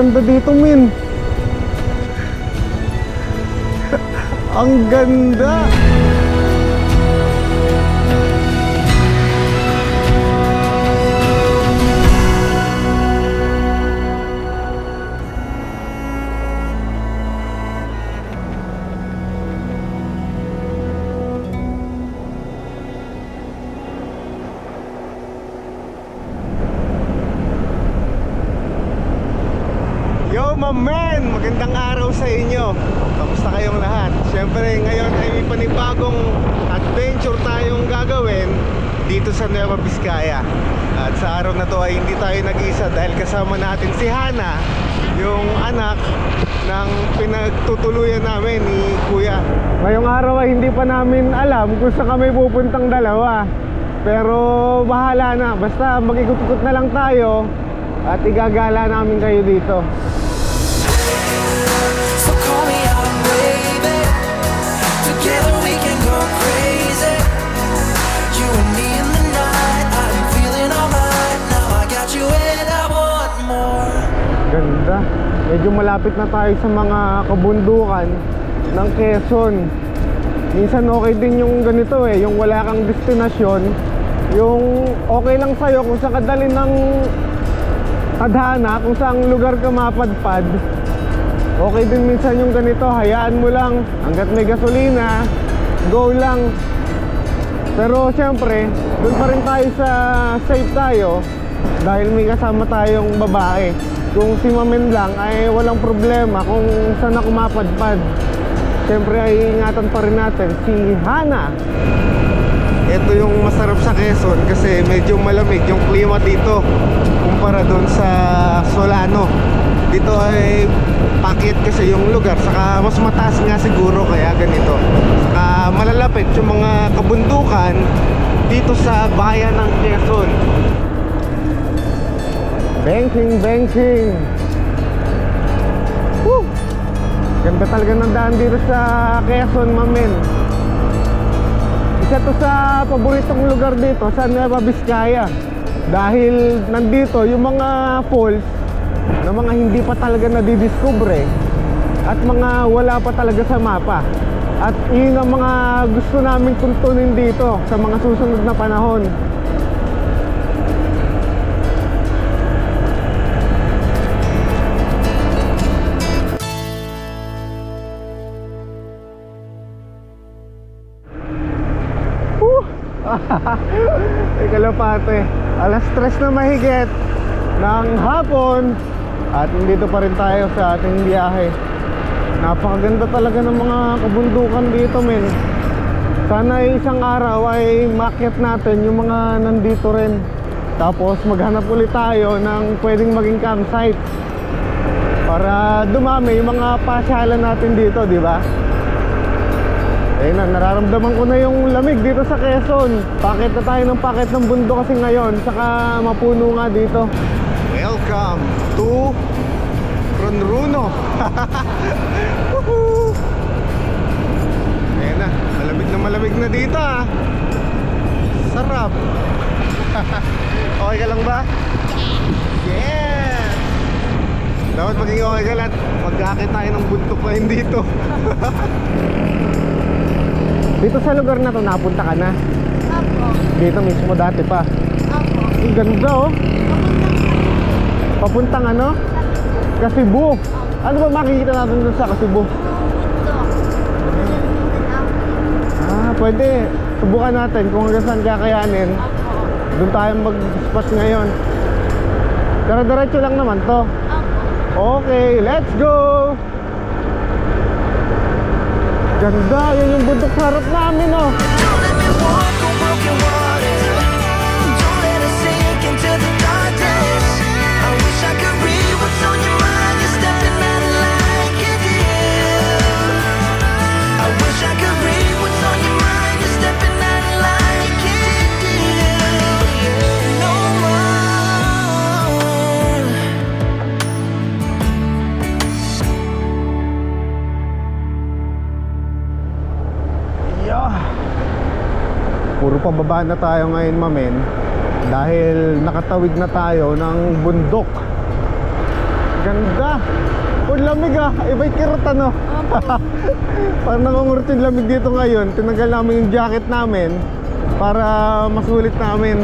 ganda dito, Min. ang ganda. Panibagong adventure tayong gagawin dito sa Nueva Vizcaya. At sa araw na to ay hindi tayo nag-isa dahil kasama natin si Hana, yung anak ng pinagtutuluyan namin ni Kuya. Ngayong araw ay hindi pa namin alam kung saan kami pupuntang dalawa. Pero bahala na, basta mag-ikot-ikot na lang tayo at igagala namin kayo dito. Ganda. Medyo malapit na tayo sa mga kabundukan ng Quezon. Minsan okay din yung ganito eh, yung wala kang destinasyon. Yung okay lang sa'yo kung saan ka dalhin ng tadhana, kung saan lugar ka mapadpad. Okay din minsan yung ganito, hayaan mo lang hanggat may gasolina, go lang. Pero syempre, doon pa rin tayo sa safe tayo dahil may kasama tayong babae. Kung si Mamen lang ay walang problema kung saan ako mapadpad. Syempre ay ingatan pa rin natin si Hana. Ito yung masarap sa Quezon kasi medyo malamig yung klima dito kumpara doon sa Solano. Dito ay pakit kasi yung lugar saka mas mataas nga siguro kaya ganito. Saka malalapit yung mga kabundukan dito sa bayan ng Quezon. Banking, banking. Woo! Ganda talaga ng daan dito sa Quezon, mamen. Isa to sa paboritong lugar dito sa Nueva Vizcaya. Dahil nandito yung mga falls na mga hindi pa talaga nadidiscover at mga wala pa talaga sa mapa. At yun ang mga gusto namin tuntunin dito sa mga susunod na panahon. Kalapate. Alas stress na mahigit ng hapon at nandito pa rin tayo sa ating biyahe. Napakaganda talaga ng mga kabundukan dito, men. Sana isang araw ay makyat natin yung mga nandito rin. Tapos maghanap ulit tayo ng pwedeng maging campsite. Para dumami yung mga pasyalan natin dito, di ba? Ayun na, nararamdaman ko na yung lamig dito sa Quezon. Pakit na tayo ng pakit ng bundok kasi ngayon, saka mapuno nga dito. Welcome to. Woohoo! Ayun na, malamig na malamig na dito ah. Sarap. okay ka lang ba? Yeah! Dapat maging okay ka lahat. Magkakit tayo ng bundok na dito. Dito sa lugar na to, napunta ka na. Apo. Dito mismo dati pa. Apo. Ang ganda oh. Papuntang ano? Kasibu. Ano ba makikita natin doon sa Kasibu? Ah, pwede. Subukan natin kung hanggang saan kakayanin. Doon tayo mag-spot ngayon. Pero diretso lang naman to. Okay, let's go! Ganda, yun yung bundok sa harap namin oh. Pababa na tayo ngayon mamen Dahil nakatawid na tayo ng bundok. Ganda! Ang lamig ah, iba'y kirot ano? Parang nangungurot yung lamig dito ngayon. Tinanggal namin yung jacket namin Para masulit namin.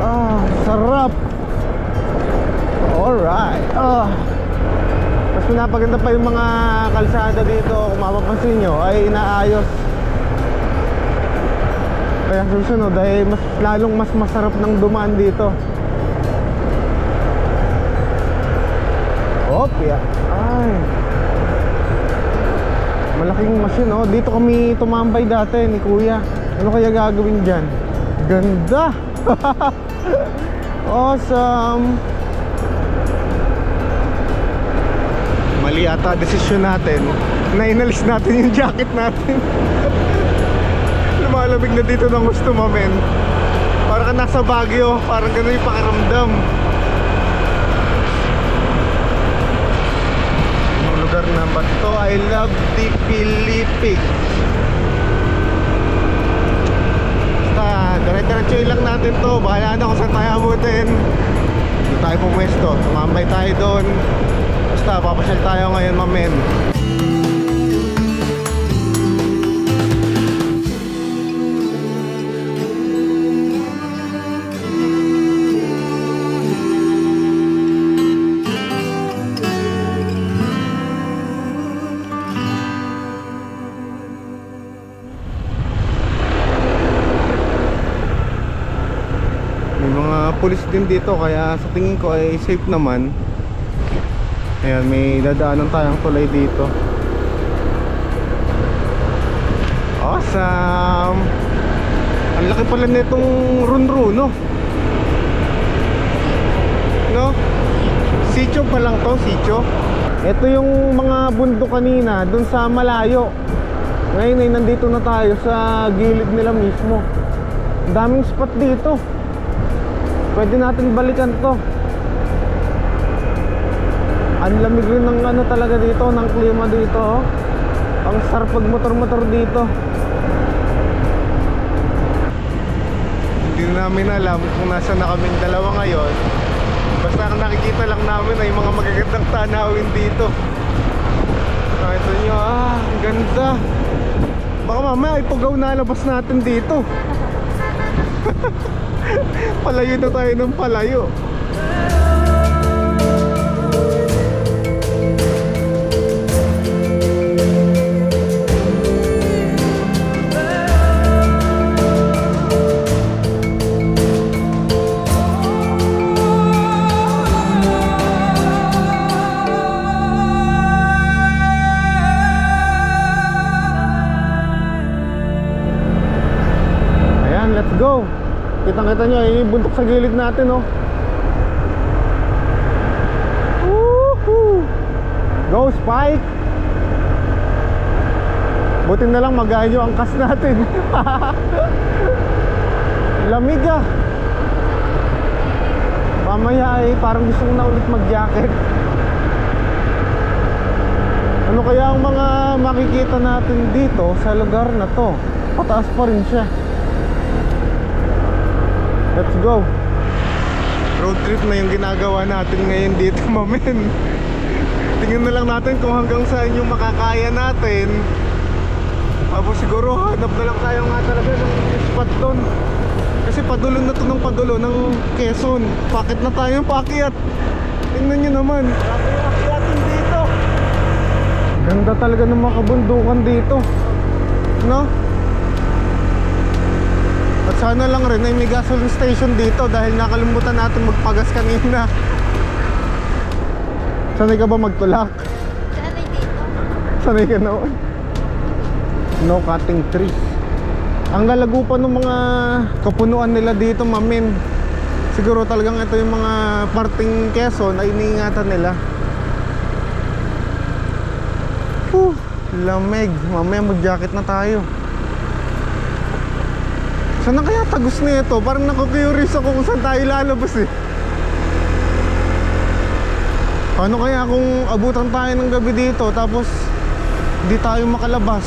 Ah, sarap! Alright. Ah mas pinapaganda pa yung mga kalsada dito. Kung mapapansin nyo ay inaayos Kaya susunod ay mas, lalong mas masarap ng dumaan dito. Opya Ay. Malaking machine oh. Dito kami tumambay dati ni kuya. Ano kaya gagawin dyan? Ganda! Awesome! Mali ata desisyon natin na inalis natin yung jacket natin. Lumalamig na dito ng gusto mamen. Parang ka nasa Baguio, parang ganun yung pakiramdam. Yung lugar na ba to? I love the Philippines. Basta, dire-diretso lang natin to. Bahala na kung saan tayo abutin. Dito tayo pumwesto. Tumambay tayo doon. Basta, papasyal tayo ngayon, mamen. Pulis din dito kaya sa tingin ko ay safe naman. Ayan, may dadaanan tayong tulay dito. Awesome! Ang laki pala nitong run-run, no? No? Sitio pa lang to, sitio. Ito yung mga bundok kanina, dun sa malayo. Ngayon ay nandito na tayo sa gilid nila mismo. Daming spot dito. Pwede natin balikan to. Ang lamig rin ng ano talaga dito, ng klima dito. Oh. Ang sarap pag motor-motor dito. Hindi namin alam kung nasa na kaming dalawa ngayon. Basta ang nakikita lang namin ay mga magagandang tanawin dito. Nakita nyo, ah, ang ganda. Baka mamaya ipugaw na labas natin dito. palayo na tayo ng palayo. Kitang-kita nyo, yung bundok sa gilid natin, oh. Woohoo! Go, Spike! Buti na lang magayon yung angkas natin. Lamig ah. Mamaya ay parang gusto ko na ulit mag-jacket. Ano kaya ang mga makikita natin dito sa lugar na to? Pataas pa rin siya. Let's go. Road trip na yung ginagawa natin ngayon dito, mamen. Tingnan na lang natin kung hanggang saan yung makakaya natin. Tapos siguro hanap na lang tayo nga talaga ng spot doon. Kasi padulo na to ng padulo ng Quezon. Pakit na tayo pakyat. Tingnan nyo naman. Grabe dito. Ganda talaga ng mga kabundukan dito. No? Sana lang rin ay may gasoline station dito dahil nakalimutan natin magpagas kanina. Sanay ka ba magtulak? Sanay dito. Sanay ka noon? No cutting trees. Ang lalago pa ng mga kapunuan nila dito, mamin. Siguro talagang ito yung mga parting Quezon ay iniingatan nila. Whew, lamig. Mamaya mag-jacket na tayo. Saan na kaya tagos nito? Parang naku-curious ako kung saan tayo lalabas eh. Paano kaya kung abutan tayo ng gabi dito tapos di tayo makalabas?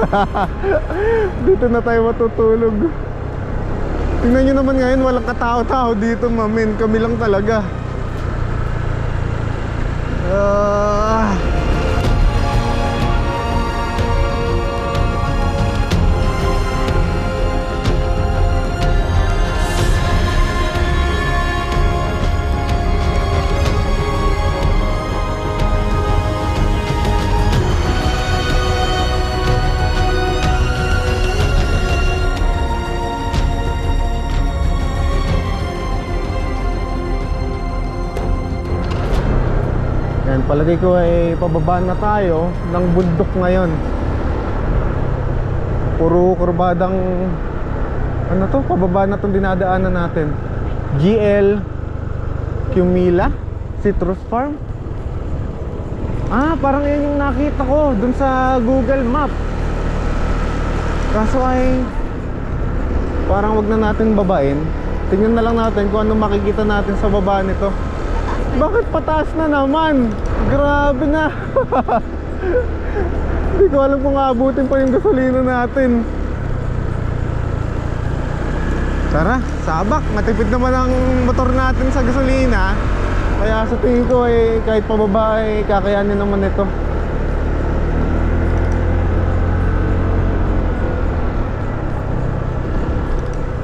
dito na tayo matutulog. Tingnan nyo naman ngayon, walang katao-tao dito, mamin. Kami lang talaga. Ah. Palagay ko ay pababa na tayo ng bundok ngayon. Puro kurbadang ano to, pababa na tong dinadaanan natin. GL Cumila Citrus Farm. Ah, parang yan yung nakita ko dun sa Google Map. Kaso ay parang wag na natin babain. Tingnan na lang natin kung ano makikita natin sa baba nito. Bakit pataas na naman? Grabe na. Hindi ko alam kung aabutin pa yung gasolina natin. Tara, sabak. Matipid naman ang motor natin sa gasolina. Kaya sa tingin ko eh, kahit pababa eh, kakayanin naman ito.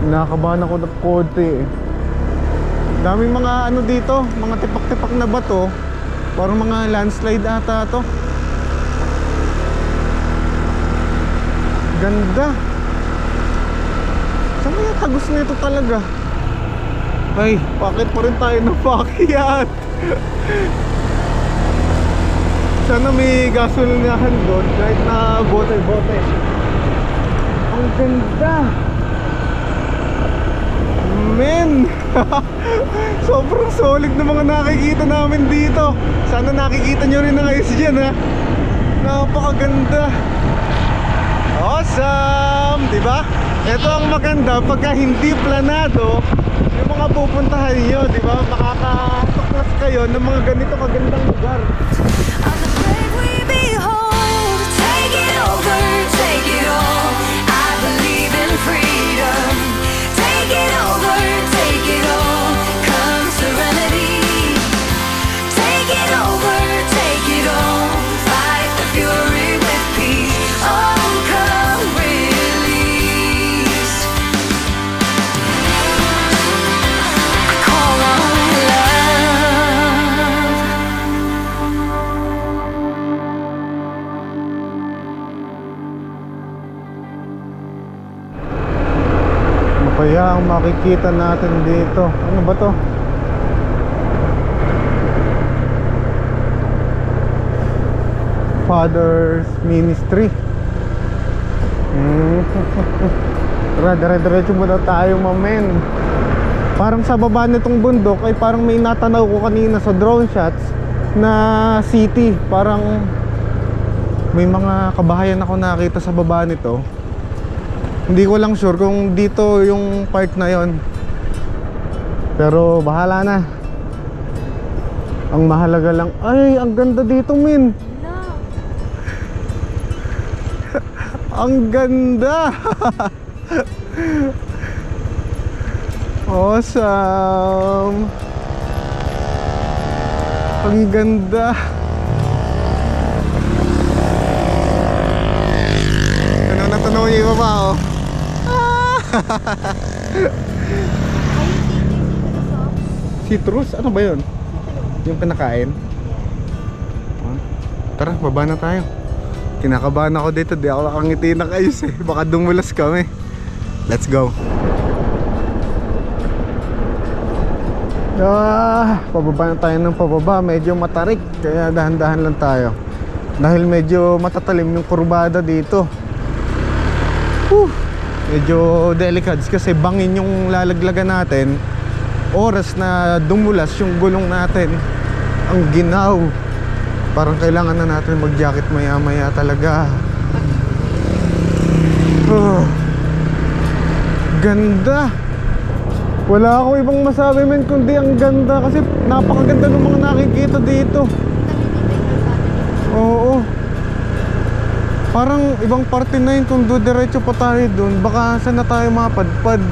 Nakakabahan ako ng konti eh. Daming mga ano dito, mga tipak-tipak na bato. Parang mga landslide ata to. Ganda. Saan kaya tagos nito talaga? Ay, bakit pa rin tayo ng pakyat? Sana may gasolinahan doon kahit na bote-bote. Ang ganda. Men! Sobrang solid na mga nakikita namin dito. Sana nakikita nyo rin ang ayos dyan ha. Napakaganda. Awesome! Ba? Ito ang maganda pagka hindi planado yung mga pupuntahan nyo, di ba? Makakatuklas kayo ng mga ganito kagandang lugar. Kaya ang makikita natin dito? Ano ba to? Father's Ministry. Hmm. Tara, dire-diretso muna tayo, mamen. Parang sa baba nitong bundok ay parang may natanaw ko kanina sa drone shots na city. Parang may mga kabahayan ako nakita sa baba nito. Hindi ko lang sure kung dito yung part na yon. Pero bahala na. Ang mahalaga lang, ay, ang ganda dito, min. No. Ang ganda! awesome! Ang ganda! Ano na tanong yung iba pa, oh? Citrus? Ano ba yun? Yung pinakain? Ah, Tara, baba na tayo. Kinakabahan ako dito, di ako nakangiti ng ayos eh. Baka dumulas kami. Let's go. Ah, pababa na tayo ng pababa. Medyo matarik, kaya dahan-dahan lang tayo. Dahil medyo matatalim yung kurbada dito. Whew, medyo delicates kasi bangin yung lalaglagan natin. Oras na dumulas yung gulong natin. Ang ginaw. Parang kailangan na natin mag-jacket maya-maya talaga. Oh, ganda. Wala ako ibang masabi men kundi ang ganda kasi napakaganda ng mga nakikita dito. Oo. Parang ibang parte na yun kung diretso pa tayo dun. Baka saan na tayo mapadpad.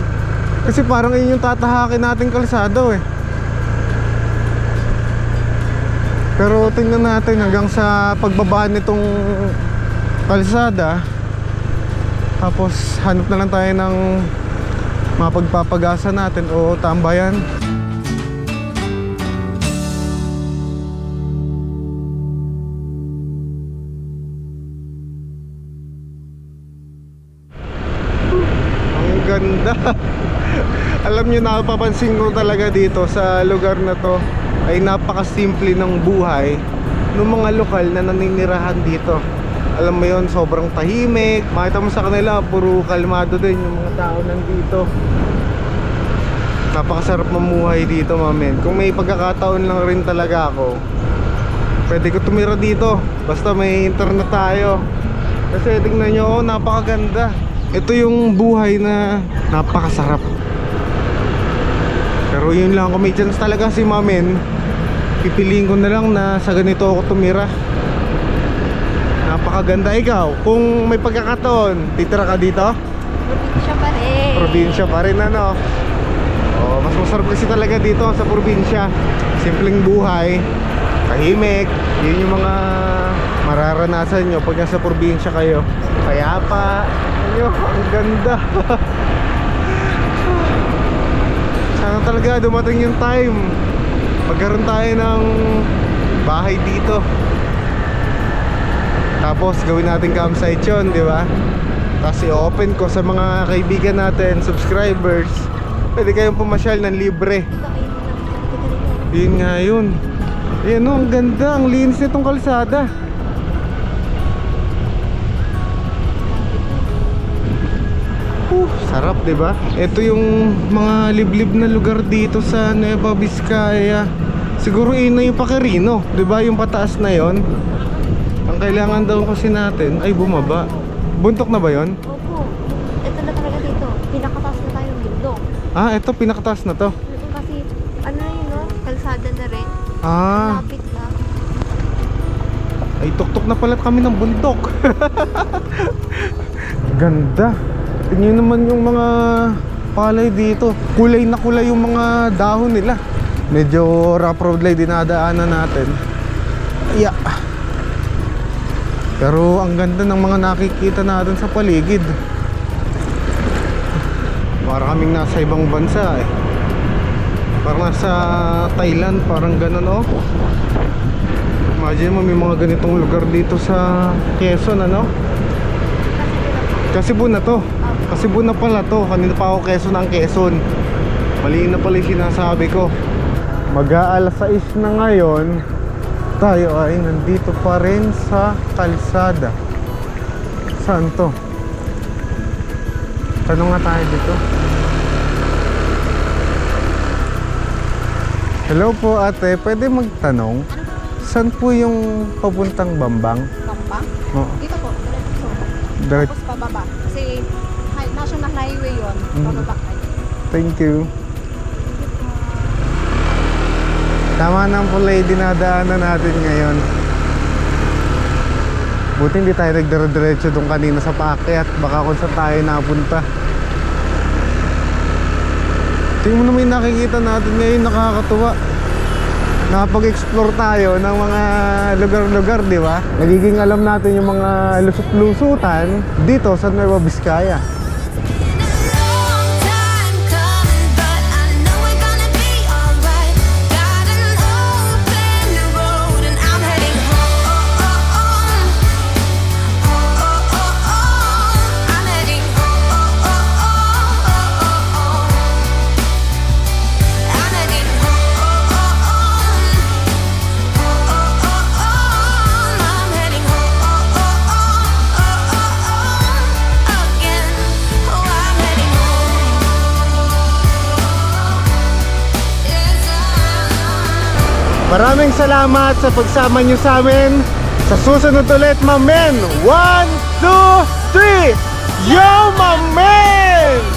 Kasi parang yun yung tatahakin natin kalsado eh. Pero tingnan natin hanggang sa pagbabaan nitong kalsada. Tapos hanap na lang tayo ng mapagpapagasa natin o tambayan. Alam niyo napapansin ko talaga dito sa lugar na to ay napakasimple ng buhay ng mga lokal na naninirahan dito. Alam mo yon sobrang tahimik. Makita mo sa kanila, puro kalmado din yung mga tao nandito. Napakasarap mamuhay dito, mamen. Kung may pagkakataon lang rin talaga ako, pwede ko tumira dito. Basta may internet tayo. Kasi tingnan nyo, oh, napakaganda. Ito yung buhay na napakasarap. Pero yun lang, kung may chance talaga si mamen, pipiliin ko na lang na sa ganito ako tumira. Napakaganda ikaw. Kung may pagkakataon, titira ka dito? Probinsya pa rin. Probinsya pa rin ano. Oh, mas masarap kasi talaga dito sa probinsya. Simpleng buhay, tahimik. Yun yung mga mararanasan nyo pag nasa probinsya kayo. Kaya pa, nyo, ang ganda. Sana talaga dumating yung time. Magkaroon tayo ng bahay dito. Tapos gawin natin campsite yun, di ba? Tapos i-open ko sa mga kaibigan natin, subscribers. Pwede kayong pumasyal ng libre. Yun nga yun. Ayan o, ang ganda. Ang linis nitong kalsada. Uh, sarap, 'di ba? Ito yung mga liblib na lugar dito sa Nueva Vizcaya. Siguro yun na yung Pacarino, 'di ba? Yung pataas na 'yon. Ang kailangan daw kasi natin ay bumaba. Buntok na ba 'yon? Opo. Ito na talaga dito. Pinakataas na tayo bundok. Ah, ito pinakataas na to. Mm, Kasi, ano yun, no? Kalsada na rin. Ah, Lapit na. Ay, tuktok na pala kami ng bundok. Ganda. Tingnan naman yung mga palay dito. Kulay na kulay yung mga dahon nila. Medyo rough road lang dinadaanan natin. Yeah. Pero ang ganda ng mga nakikita natin sa paligid. Para kaming nasa ibang bansa eh. Parang nasa Thailand, parang ganun oh. Imagine mo may mga ganitong lugar dito sa Quezon ano? Kasibu na to. Kasibu na pala to. Kanina pa ako Quezon ang Quezon. Mali na pala yung sinasabi ko. Mag-aalas 6 na ngayon. Tayo ay nandito pa rin sa kalsada. Saan to? Tanong nga tayo dito. Hello po ate, pwede magtanong? Saan po yung papuntang Bambang? Pampang? Oo. Dito po, diretso. Direct. Tapos pababa. Kasi highway yon Mm. Pababa kayo. Thank you. Tama na po lady dinadaanan natin ngayon. Buti hindi tayo nagdire-diretso doon kanina sa paakyat. Baka kung saan tayo napunta. Tingnan mo naman yung nakikita natin ngayon, nakakatuwa. Nakapag-explore tayo ng mga lugar-lugar, di ba? Nagiging alam natin yung mga lusot-lusutan dito sa Nueva Vizcaya. Maraming salamat sa pagsama nyo sa amin. Sa susunod ulit, mamen! One, two, three! Yo, mamen!